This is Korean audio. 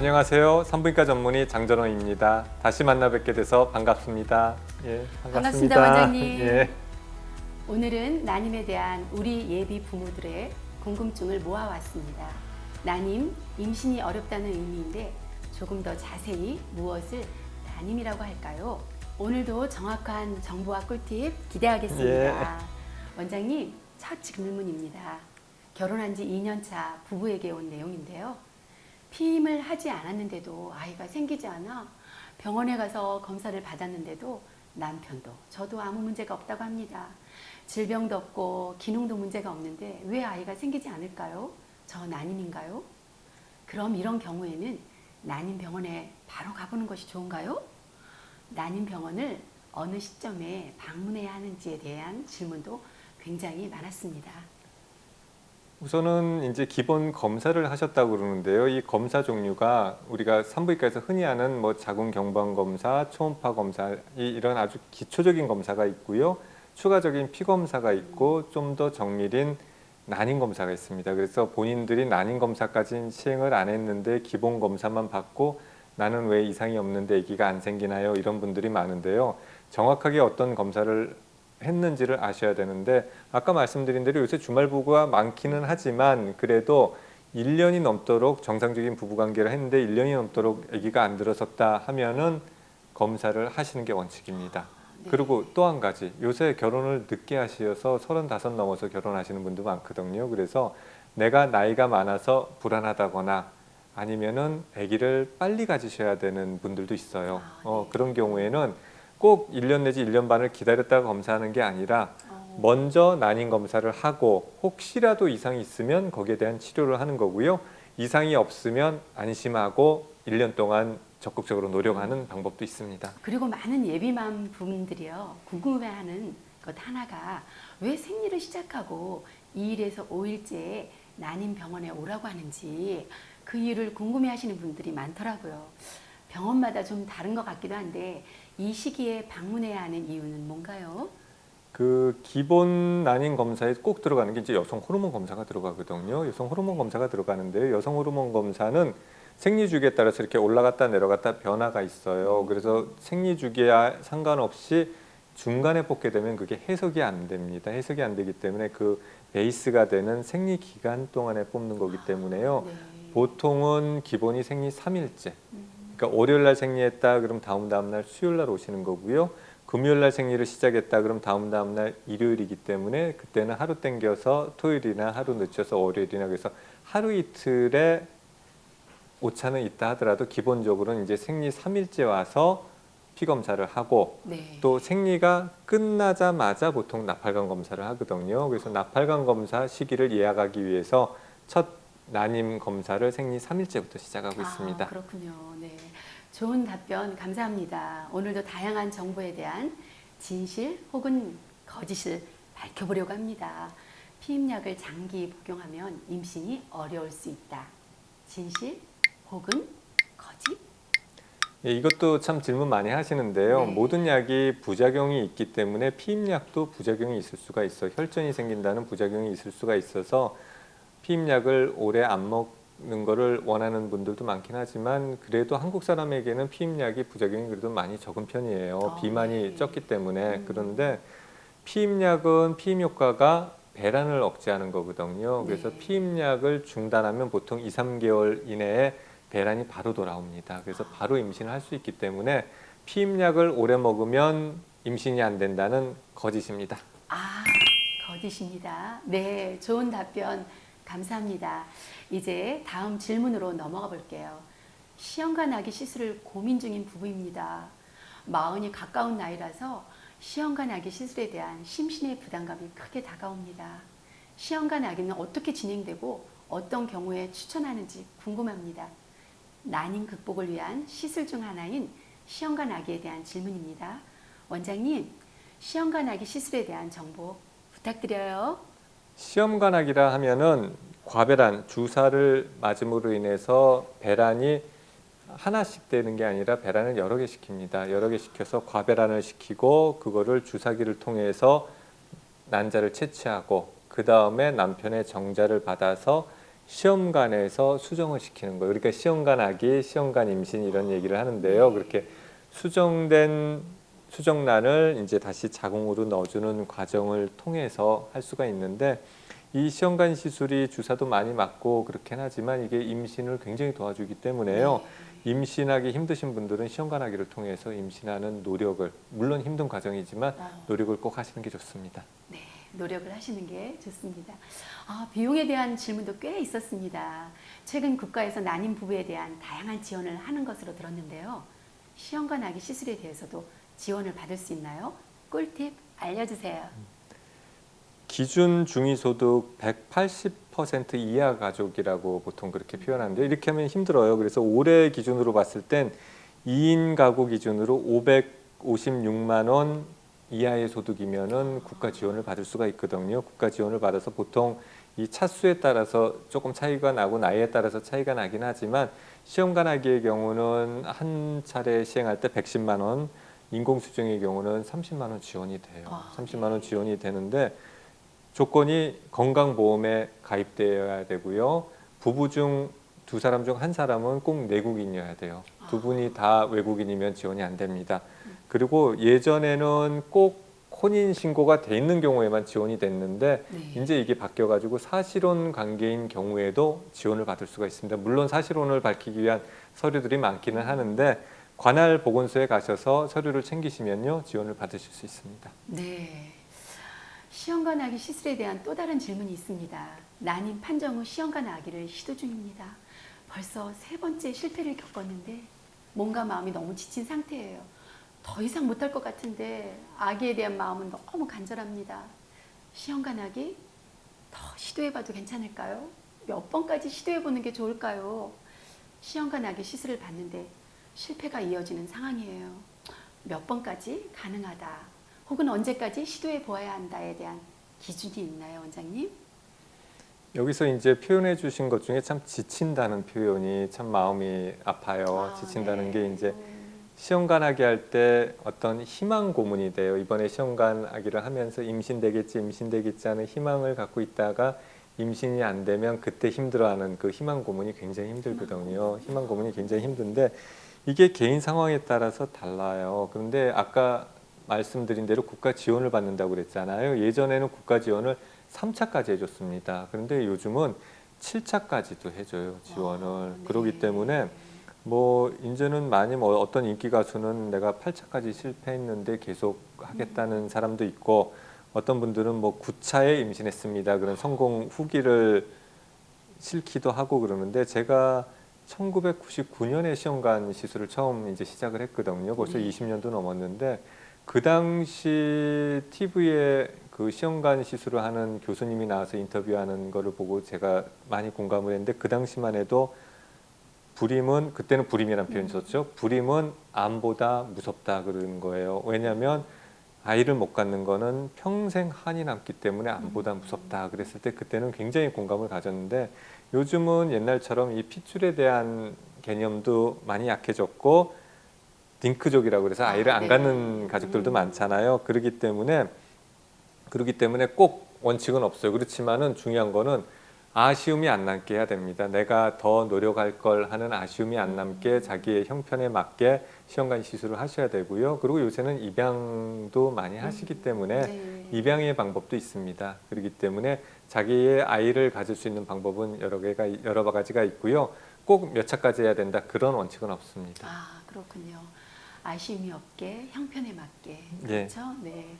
안녕하세요. 산부인과 전문의 장전호입니다. 다시 만나 뵙게 돼서 반갑습니다. 예, 반갑습니다. 반갑습니다, 원장님. 예. 오늘은 난임에 대한 우리 예비 부모들의 궁금증을 모아왔습니다. 난임, 임신이 어렵다는 의미인데 조금 더 자세히 무엇을 난임이라고 할까요? 오늘도 정확한 정보와 꿀팁 기대하겠습니다. 원장님, 첫 질문입니다. 결혼한 지 2년 차 부부에게 온 내용인데요. 피임을 하지 않았는데도 아이가 생기지 않아 병원에 가서 검사를 받았는데도 남편도 저도 아무 문제가 없다고 합니다. 질병도 없고 기능도 문제가 없는데 왜 아이가 생기지 않을까요? 저 난임인가요? 그럼 이런 경우에는 난임 병원에 바로 가보는 것이 좋은가요? 난임 병원을 어느 시점에 방문해야 하는지에 대한 질문도 굉장히 많았습니다. 우선은 이제 기본 검사를 하셨다고 그러는데요. 이 검사 종류가 우리가 산부인과에서 흔히 하는 뭐 자궁 경부암 검사, 초음파 검사 이 이런 아주 기초적인 검사가 있고요. 추가적인 피 검사가 있고 좀 더 정밀인 난임 검사가 있습니다. 그래서 본인들이 난임 검사까지는 시행을 안 했는데 기본 검사만 받고 나는 왜 이상이 없는데 아기가 안 생기나요? 이런 분들이 많은데요. 정확하게 어떤 검사를 했는지를 아셔야 되는데 아까 말씀드린 대로 요새 주말 부부가 많기는 하지만 그래도 1년이 넘도록 정상적인 부부 관계를 했는데 1년이 넘도록 아기가 안 들어섰다 하면은 검사를 하시는 게 원칙입니다. 네. 그리고 또 한 가지 요새 결혼을 늦게 하셔서 35 넘어서 결혼하시는 분도 많거든요. 그래서 내가 나이가 많아서 불안하다거나 아니면은 아기를 빨리 가지셔야 되는 분들도 있어요. 아, 어, 네. 그런 경우에는 꼭 1년 내지 1년 반을 기다렸다가 검사하는 게 아니라 어, 먼저 난임 검사를 하고 혹시라도 이상이 있으면 거기에 대한 치료를 하는 거고요. 이상이 없으면 안심하고 1년 동안 적극적으로 노력하는 방법도 있습니다. 그리고 많은 예비맘 분들이요 궁금해하는 것 하나가 왜 생리를 시작하고 2일에서 5일째 난임 병원에 오라고 하는지 그 이유를 궁금해하시는 분들이 많더라고요. 병원마다 좀 다른 것 같기도 한데 이 시기에 방문해야 하는 이유는 뭔가요? 그 기본 난임 검사에 꼭 들어가는 게 이제 여성 호르몬 검사가 들어가거든요. 여성 호르몬 검사가 들어가는데요. 여성 호르몬 검사는 생리 주기에 따라서 이렇게 올라갔다 내려갔다 변화가 있어요. 그래서 생리 주기와 상관없이 중간에 뽑게 되면 그게 해석이 안 됩니다. 해석이 안 되기 때문에 그 베이스가 되는 생리 기간 동안에 뽑는 거기 때문에요. 네. 보통은 기본이 생리 3일째. 음, 그러니까 월요일 날 생리했다 그럼 다음 다음 날 수요일 날 오시는 거고요. 금요일 날 생리를 시작했다 그럼 다음 다음 날 일요일이기 때문에 그때는 하루 땡겨서 토요일이나 하루 늦춰서 월요일이나 그래서 하루 이틀의 오차는 있다 하더라도 기본적으로는 이제 생리 3일째 와서 피 검사를 하고 네. 또 생리가 끝나자마자 보통 나팔관 검사를 하거든요. 그래서 나팔관 검사 시기를 예약하기 위해서 첫 난임 검사를 생리 3일째부터 시작하고 있습니다. 아, 그렇군요. 네. 좋은 답변 감사합니다. 오늘도 다양한 정보에 대한 진실 혹은 거짓을 밝혀보려고 합니다. 피임약을 장기 복용하면 임신이 어려울 수 있다. 진실 혹은 거짓? 예, 이것도 참 질문 많이 하시는데요. 네. 모든 약이 부작용이 있기 때문에 피임약도 부작용이 있을 수가 있어. 혈전이 생긴다는 부작용이 있을 수가 있어서 피임약을 오래 안 먹 는 거를 원하는 분들도 많긴 하지만 그래도 한국 사람에게는 피임약이 부작용이 그래도 많이 적은 편이에요. 아, 비만이 네. 적기 때문에 음. 그런데 피임약은 피임 효과가 배란을 억제하는 거거든요. 그래서 네. 피임약을 중단하면 보통 2, 3개월 이내에 배란이 바로 돌아옵니다. 그래서 바로 임신을 할 수 있기 때문에 피임약을 오래 먹으면 임신이 안 된다는 거짓입니다. 아, 거짓입니다. 네, 좋은 답변 감사합니다. 이제 다음 질문으로 넘어가 볼게요. 시험관 나기 시술을 고민 중인 부부입니다. 마흔이 가까운 나이라서 시험관 나기 시술에 대한 심신의 부담감이 크게 다가옵니다. 시험관 나기는 어떻게 진행되고 어떤 경우에 추천하는지 궁금합니다. 난임 극복을 위한 시술 중 하나인 시험관 아기에 대한 질문입니다. 원장님, 시험관 아기 시술에 대한 정보 부탁드려요. 시험관악이라 하면은 과배란 주사를 맞음으로 인해서 배란이 하나씩 되는 게 아니라 배란을 여러 개 시킵니다. 여러 개 시켜서 과배란을 시키고 그거를 주사기를 통해서 난자를 채취하고 그 다음에 남편의 정자를 받아서 시험관에서 수정을 시키는 거예요. 그러니까 시험관 아기, 시험관 임신 이런 얘기를 하는데요. 그렇게 수정된 수정란을 이제 다시 자궁으로 넣어주는 과정을 통해서 할 수가 있는데 이 시험관 시술이 주사도 많이 맞고 그렇긴 하지만 이게 임신을 굉장히 도와주기 때문에요. 임신하기 힘드신 분들은 시험관하기를 통해서 임신하는 노력을 물론 힘든 과정이지만 어. 노력을 꼭 하시는 게 좋습니다. 네, 노력을 하시는 게 좋습니다. 아, 비용에 대한 질문도 꽤 있었습니다. 최근 국가에서 난임 부부에 대한 다양한 지원을 하는 것으로 들었는데요. 시험관 아기 시술에 대해서도 지원을 받을 수 있나요? 꿀팁 알려주세요. 기준 중위소득 180% 이하 가족이라고 보통 그렇게 표현하는데 이렇게 하면 힘들어요. 그래서 올해 기준으로 봤을 땐 2인 가구 기준으로 556만 원 이하의 소득이면은 국가 지원을 받을 수가 있거든요. 국가 지원을 받아서 보통 이 차수에 따라서 조금 차이가 나고 나이에 따라서 차이가 나긴 하지만 시험관 아기의 경우는 한 차례 시행할 때 110만 원, 인공수정의 경우는 30만 원 지원이 돼요. 아, 30만 원 지원이 되는데 조건이 건강보험에 가입되어야 되고요. 부부 중 두 사람 중 한 사람은 꼭 내국인이어야 돼요. 두 분이 다 외국인이면 지원이 안 됩니다. 그리고 예전에는 꼭 혼인 신고가 돼 있는 경우에만 지원이 됐는데 네. 이제 이게 바뀌어 가지고 사실혼 관계인 경우에도 지원을 받을 수가 있습니다. 물론 사실혼을 밝히기 위한 서류들이 많기는 하는데 관할 보건소에 가셔서 서류를 챙기시면요 지원을 받으실 수 있습니다. 네. 시험관 아기 시술에 대한 또 다른 질문이 있습니다. 난임 판정 후 시험관 아기를 시도 중입니다. 벌써 세 번째 실패를 겪었는데 몸과 마음이 너무 지친 상태예요. 더 이상 못할 것 같은데 아기에 대한 마음은 너무 간절합니다. 시험관 아기 더 시도해봐도 괜찮을까요? 몇 번까지 시도해보는 게 좋을까요? 시험관 아기 시술을 받는데 실패가 이어지는 상황이에요. 몇 번까지 가능하다. 혹은 언제까지 시도해 보아야 한다에 대한 기준이 있나요, 원장님? 여기서 이제 표현해 주신 것 중에 참 지친다는 표현이 참 마음이 아파요. 아, 지친다는 네. 게 이제 음, 시험관하기 할 때 어떤 희망 고문이 돼요. 이번에 시험관하기를 하면서 임신되겠지, 임신되겠지 하는 희망을 갖고 있다가 임신이 안 되면 그때 힘들어하는 그 희망 고문이 굉장히 힘들거든요. 희망 고문이 굉장히 힘든데 이게 개인 상황에 따라서 달라요. 그런데 아까 말씀드린 대로 국가 지원을 받는다고 그랬잖아요. 예전에는 국가 지원을 3차까지 해줬습니다. 그런데 요즘은 7차까지도 해줘요 지원을. 아, 네. 그러기 때문에 뭐 이제는 많이 뭐 어떤 인기 가수는 내가 8차까지 실패했는데 계속 하겠다는 사람도 있고 어떤 분들은 뭐 9차에 임신했습니다. 그런 성공 후기를 싫기도 하고 그러는데 제가 1999년에 시험관 시술을 처음 이제 시작을 했거든요. 벌써 네. 20년도 넘었는데 그 당시 TV에 그 시험관 시술을 하는 교수님이 나와서 인터뷰하는 거를 보고 제가 많이 공감을 했는데 그 당시만 해도 불임은 그때는 불임이라는 표현이 썼죠. 불임은 암보다 무섭다 그러는 거예요. 왜냐하면 아이를 못 갖는 거는 평생 한이 남기 때문에 암보다 무섭다 그랬을 때 그때는 굉장히 공감을 가졌는데 요즘은 옛날처럼 이 핏줄에 대한 개념도 많이 약해졌고 딩크족이라고 그래서 아이를 아, 안 네. 갖는 가족들도 음. 많잖아요. 그렇기 때문에 그렇기 때문에 꼭 원칙은 없어요. 그렇지만은 중요한 거는 아쉬움이 안 남게 해야 됩니다. 내가 더 노력할 걸 하는 아쉬움이 안 남게 자기의 형편에 맞게 시험관 시술을 하셔야 되고요. 그리고 요새는 입양도 많이 하시기 때문에 네. 입양의 방법도 있습니다. 그렇기 때문에 자기의 아이를 가질 수 있는 방법은 여러 개가 여러 가지가 있고요. 꼭 몇 차까지 해야 된다 그런 원칙은 없습니다. 아, 그렇군요. 아쉬움이 없게 형편에 맞게 예. 그렇죠? 네.